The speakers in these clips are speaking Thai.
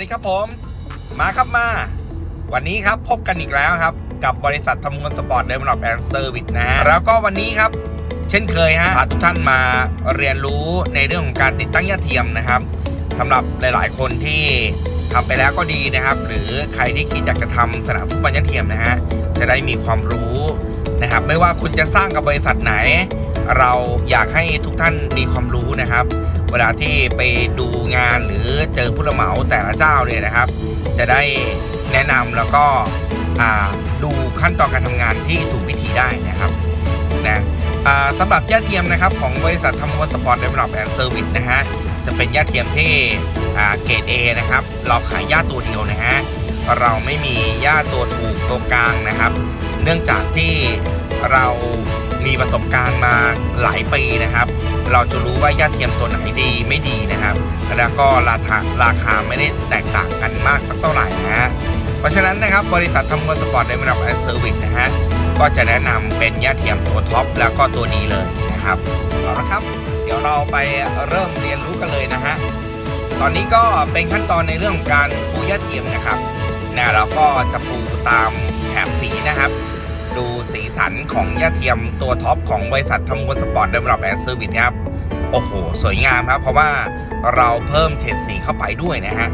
ดีครับผม มาครับมา วันนี้ครับพบกันอีกแล้วครับ กับบริษัททำเงินสปอร์ตเดเวลลอปแอนด์เซอร์วิสนะฮะแล้วก็วันนี้ครับ เช่นเคยฮะพาทุกท่านมาเรียนรู้ในเรื่องของการติดตั้งยาเทียมนะครับสำหรับหลาย ๆ คนที่ทำไปแล้วก็ดีนะครับ หรือใครที่คิดอยากจะทำสนามฟุตบอลยาเทียมนะฮะจะได้มีความรู้นะครับ ไม่ว่าคุณจะสร้างกับบริษัทไหน เราอยากให้ทุกท่านมีความรู้นะครับ เวลาที่ไปดูงานหรือเจอผู้รับเหมาแต่ละเจ้าเนี่ยนะครับ จะได้แนะนำแล้วก็ดูขั้นตอนการทำงานที่ถูกวิธีได้นะครับนะสำหรับย่าเทียมนะครับของบริษัททำมวลสปอร์ตเดเวลลอปแอนด์เซอร์วิสนะฮะจะเป็นย่าเทียมที่เกรด A นะครับ เราขายย่าตัวเดียวนะฮะเราไม่มีย่าตัวถูกตัวกลางนะครับ เนื่องจากที่เรา มีประสบการณ์มาหลายปีนะครับ เราจะรู้ว่าย่าเทียมตัวไหนดีไม่ดีนะครับ แล้วก็ราคาราคาไม่ได้แตกต่างกันมากสักเท่าไหร่นะฮะเพราะฉะนั้นนะครับบริษัททำเงินสปอร์ตในระดับแอนเซอร์วิสนะฮะก็จะแนะนำเป็นย่าเทียมตัวท็อปแล้วก็ตัวดีเลยนะครับเอาละครับ เดี๋ยวเราไปเริ่มเรียนรู้กันเลยนะฮะตอนนี้ก็เป็นขั้นตอนในเรื่องของการปูย่าเทียมนะครับนะเราก็จะปูตามแถบสีนะครับ ดูสีสันของย่าเทียมตัวท็อปของบริษัททำเงินสปอร์ตในระดับแอนด์เซอร์วิสครับ โอ้โห สวยงามครับ เพราะว่าเราเพิ่มเฉดสีเข้าไปด้วยนะฮะ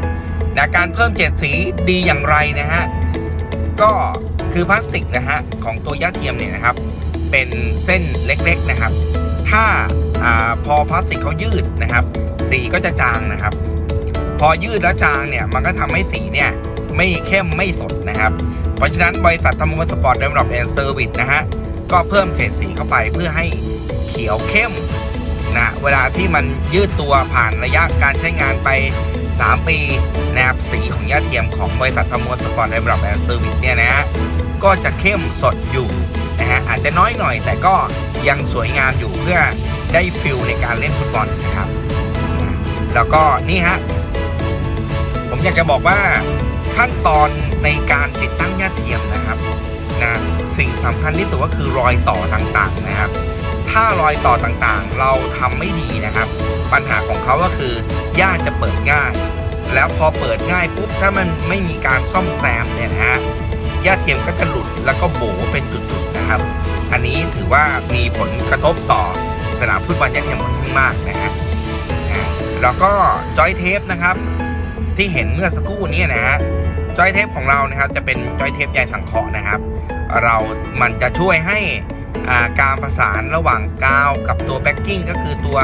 นะการเพิ่มเฉดสีดีอย่างไรนะฮะ ก็คือพลาสติกนะฮะ ของตัวย่าเทียมเนี่ยนะครับ เป็นเส้นเล็กๆนะครับ ถ้าอาพอพลาสติกเขายืดนะครับ สีก็จะจางนะครับ พอยืดแล้วจางเนี่ยมันก็ทำให้สีเนี่ย ไม่เข้มไม่สดนะครับ เพราะฉะนั้นบริษัททำเงินสปอร์ตเดเวลลอปแอนด์เซอร์วิสนะฮะ ก็เพิ่มเฉดสีเข้าไปเพื่อให้เขียวเข้มนะเวลาที่มันยืดตัวผ่านระยะการใช้งานไป 3 ปีนะครับสีของย่าเทียมของบริษัททำมวสปอร์ตไอรับแอนด์เซอร์วิสเนี่ยนะฮะก็จะเข้มสดอยู่นะฮะอาจจะน้อยหน่อย แต่ก็ยังสวยงามอยู่เพื่อได้ฟิลในการเล่นฟุตบอลนะครับ แล้วก็นี่ฮะ ผมอยากจะบอกว่า ขั้นตอนในการติดตั้งย่าเทียมนะครับนะสิ่งสำคัญที่สุดก็คือรอยต่อต่างๆนะครับ ถ้ารอยต่อต่างๆ เราทำไม่ดีนะครับ ปัญหาของเขาก็คือหญ้าจะเปิดง่าย แล้วพอเปิดง่ายปุ๊บถ้ามันไม่มีการซ่อมแซมเนี่ยนะฮะหญ้าเทียมก็จะหลุดแล้วก็โบเป็นจุดๆนะครับ อันนี้ถือว่ามีผลกระทบต่อสนามฟุตบอลหญ้าเทียมค่อนข้างมากนะฮะแล้วก็จอยเทปนะครับ ที่เห็นเมื่อสักครู่นี้นะฮะจอยเทปของเรานะครับจะเป็นจอยเทปใยสังเคราะห์นะครับ เรามันจะช่วยให้การประสานระหว่างกาวกับตัวแบ็กกิ้งก็คือตัว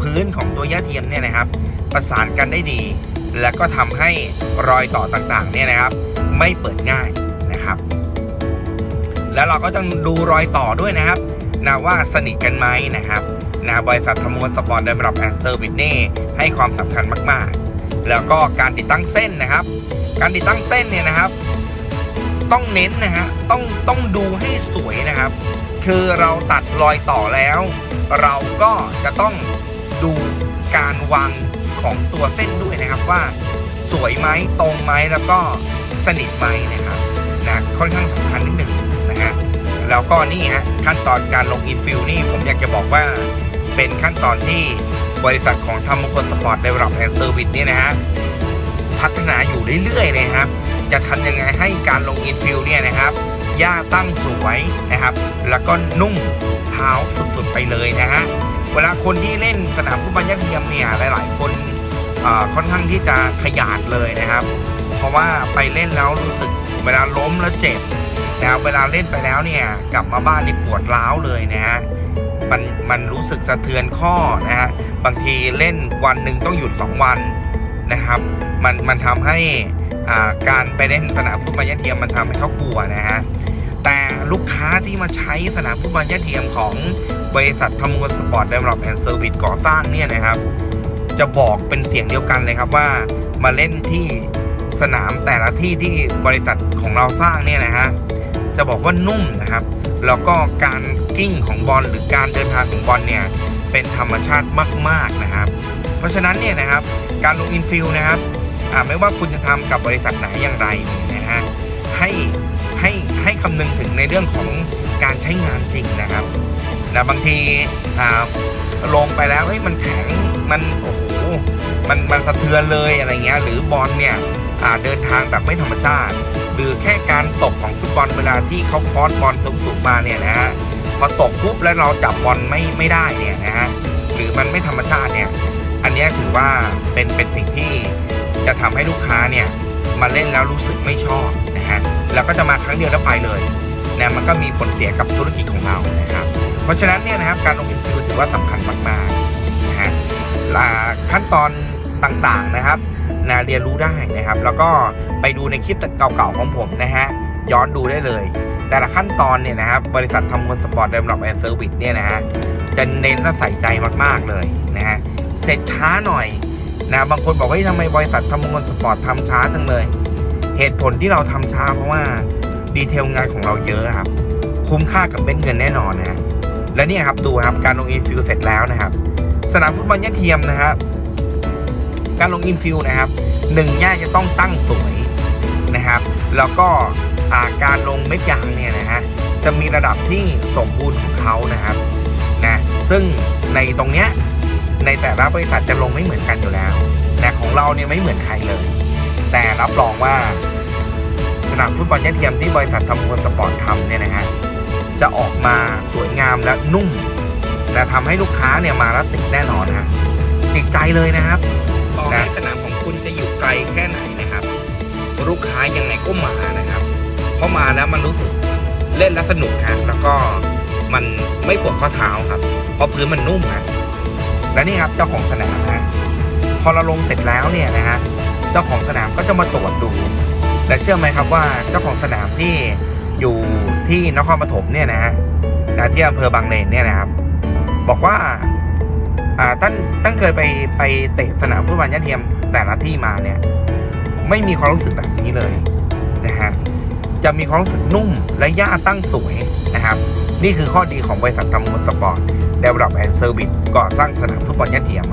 พื้นของตัวย่าเทียมเนี่ยนะครับ ประสานกันได้ดี แล้วก็ทำให้รอยต่อต่างๆเนี่ยนะครับ ไม่เปิดง่ายนะครับ แล้วเราก็ต้องดูรอยต่อด้วยนะครับนะว่าสนิทกันไหมนะครับนะบริษัทธมวลสปอร์ตเดเวลลอปแอนด์เซอร์วิสเน่ให้ความสำคัญมากๆ แล้วก็การติดตั้งเส้นนะครับ การติดตั้งเส้นเนี่ยนะครับ ต้องเน้นนะฮะต้องต้องดูให้สวยนะครับ คือเราตัดรอยต่อแล้ว เราก็จะต้องดูการวางของตัวเส้นด้วยนะครับว่าสวยไหมตรงไหมแล้วก็สนิทไหมนะครับนะค่อนข้างสำคัญนิดหนึ่งนะฮะแล้วก็นี่ฮะขั้นตอนการลงอินฟิลนี่ผมอยากจะบอกว่าเป็นขั้นตอนที่ บริษัทของธรรมคนสปอร์ตเดเวลลอปแอนด์เซอร์วิสเนี่ยนะฮะพัฒนาอยู่เรื่อยๆนะครับ จะทำยังไงให้การลงอินฟิลเนี่ยนะครับหญ้าตั้งสวยนะครับ แล้วก็นุ่มเท้าสุดๆไปเลยนะฮะเวลาคนที่เล่นสนามฟุตบอลยอดเทียมเนี่ยหลาย ๆ คนค่อนข้างที่จะขยาดเลยนะครับ เพราะว่าไปเล่นแล้วรู้สึกเวลาล้มแล้วเจ็บนะครับเวลาเล่นไปแล้วเนี่ยกลับมาบ้านนี่ปวดร้าวเลยนะฮะ มันมันรู้สึกสะเทือนข้อนะฮะบางทีเล่นวันหนึ่งต้องหยุด 2 วันนะครับ มันมันทำให้การไปเล่นสนามฟุตบอลยอดเทียมมันทำให้เขากลัวนะฮะแต่ลูกค้าที่มาใช้สนามฟุตบอลยอดเทียมของบริษัททำมวลสปอร์ตเดเวลลอปแอนด์เซอร์วิสก่อสร้างเนี่ยนะครับ จะบอกเป็นเสียงเดียวกันเลยครับว่ามาเล่นที่สนามแต่ละที่ที่บริษัทของเราสร้างเนี่ยนะฮะ จะบอกว่านุ่มนะครับ แล้วก็การกิ้งของบอลหรือการเดินทางของบอลเนี่ยเป็นธรรมชาติมาก ๆนะครับ เพราะฉะนั้นเนี่ยนะครับการลงอินฟิลนะครับไม่ว่าคุณจะทำกับบริษัทไหนอย่างไรนะฮะให้ให้ให้คำนึงถึงในเรื่องของการใช้งานจริงนะครับ นะบางทีลงไปแล้วเฮ้ยมันแข็งมันโอ้โหมันมันสะเทือนเลยอะไรเงี้ยหรือบอลเนี่ยเดินทางแบบไม่ธรรมชาติ หรือแค่การตกของฟุตบอลเวลาที่เขาคอสบอลสูงๆมาเนี่ยนะฮะพอตกปุ๊บแล้วเราจับบอลไม่ไม่ได้เนี่ยนะฮะหรือมันไม่ธรรมชาติเนี่ยอันนี้ถือว่าเป็นเป็นสิ่งที่จะทำให้ลูกค้าเนี่ยมาเล่นแล้วรู้สึกไม่ชอบนะฮะแล้วก็จะมาครั้งเดียวแล้วไปเลย นะมันก็มีผลเสียกับธุรกิจของเรานะครับ เพราะฉะนั้นเนี่ยนะครับการลงอินฟิวถือว่าสำคัญมากๆนะฮะขั้นตอนต่างๆนะครับนะเรียนรู้ได้นะครับ แล้วก็ไปดูในคลิปเก่าๆของผมนะฮะย้อนดูได้เลย แต่ละขั้นตอนเนี่ยนะครับบริษัททำเงินสปอร์ตเดเวลลอปแอนด์เซอร์วิสเนี่ยนะฮะจะเน้นและใส่ใจมากๆเลยนะฮะเสร็จช้าหน่อยนะบางคนบอกว่าทำไมบริษัททำเงินสปอร์ตทำช้าจังเลย เหตุผลที่เราทำช้าเพราะว่า ดีเทลงานของเราเยอะครับ คุ้มค่ากับเม็ดเงินแน่นอนนะฮะและนี่ครับดูครับการลงอินฟิวเสร็จแล้วนะครับ สนามฟุตบอลยะเทียมนะครับการลงอินฟิวนะครับหนึ่งแย่จะต้องตั้งสวยนะครับ แล้วก็าการลงเม็ดยางเนี่ยนะฮะจะมีระดับที่สมบูรณ์ของเขานะครับนะซึ่งในตรงเนี้ยในแต่ละบริษัทจะลงไม่เหมือนกันอยู่แล้วนะของเราเนี่ยไม่เหมือนใครเลย แต่รับรองว่า สนามฟุตบอลยะเทียมที่บริษัททำมวลสปอร์ตทำเนี่ยนะฮะจะออกมาสวยงามและนุ่มและทำให้ลูกค้าเนี่ยมาแล้วติดแน่นอนนะฮะติดใจเลยนะครับต่อให้สนามของคุณจะอยู่ไกลแค่ไหนนะครับ ลูกค้ายังไงก็มานะครับ เพราะมาแล้วมันรู้สึกเล่นแล้วสนุกฮะแล้วก็มันไม่ปวดข้อเท้าครับ เพราะพื้นมันนุ่มฮะและนี่ครับเจ้าของสนามฮะพอเราลงเสร็จแล้วเนี่ยนะฮะเจ้าของสนามก็จะมาตรวจดู และเชื่อไหมครับว่าเจ้าของสนามที่อยู่ที่นครปฐมเนี่ยนะฮะที่อำเภอบางเลนเนี่ยนะครับ บอกว่าอ่าตั้นตั้นเคยไปไปเตะสนามฟุตบอลยะเทียมแต่ละที่มาเนี่ย ไม่มีความรู้สึกแบบนี้เลยนะฮะจะมีความรู้สึกนุ่มและหญ้าตั้งสวยนะครับ นี่คือข้อดีของบริษัททำมวลสปอร์ตเดเวลลอปแอนด์เซอร์วิสก่อสร้างสนามฟุตบอลยะเทียม